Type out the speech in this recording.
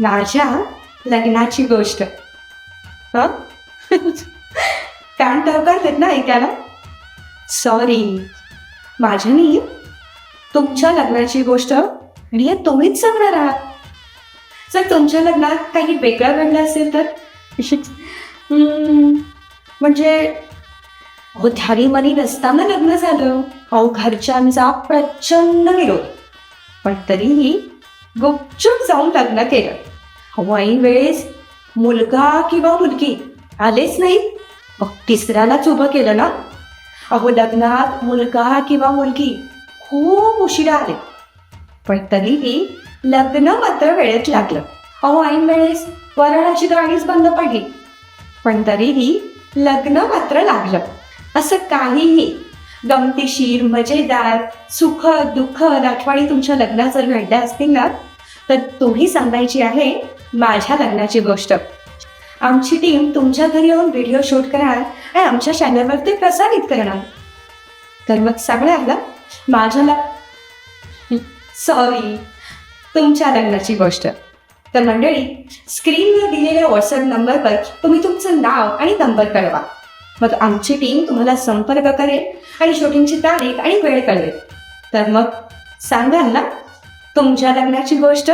माझ्या लग्नाची गोष्ट. हं? कान टवकारतात ना ऐकायला? सॉरी माझ्यानी तुमच्या लग्नाची गोष्ट आणि तुम्हीच सांगणार आहात. जर तुमच्या लग्नात काही वेगळं घडलं असेल तर? म्हणजे अहो ध्यानीमनी नसताना लग्न झालं. अहो घरच्यांचा प्रचंड विरोध. पण तरीही गुपचूप जाऊन लग्न केलं. अहो ऐन वेळेस मुलगा किंवा मुलगी आलेच नाही. मग तिसऱ्यालाच उभं केलं ना? अहो लग्नात मुलगा किंवा मुलगी खूप उशिरा आले. पण तरीही लग्न मात्र वेळेत लागलं. अहो ऐन वेळेस वरणाची गाडीच बंद पडली. पण तरीही लग्न मात्र लागलं. असं काहीही. गमतीशीर मजेदार सुख दुःख आठवणी तुमच्या लग्नात जर घडल्या असतील ना तर तुम्ही सांगायची आहे माझ्या लग्नाची गोष्ट. आमची टीम तुमच्या घरी येऊन व्हिडिओ शूट करणार आणि आमच्या चॅनलवर ते प्रसारित करणार. तर मग सांगणार ना माझ्या सॉरी तुमच्या लग्नाची गोष्ट. तर मंडळी स्क्रीनवर दिलेल्या व्हॉट्सअप नंबरवर तुम्ही तुमचं नाव आणि नंबर कळवा. मग आमची टीम तुम्हाला संपर्क करेल आणि शूटिंगची तारीख आणि वेळ कळवेल. तर मग सांगाल ना तुमच्या लग्नाची गोष्ट?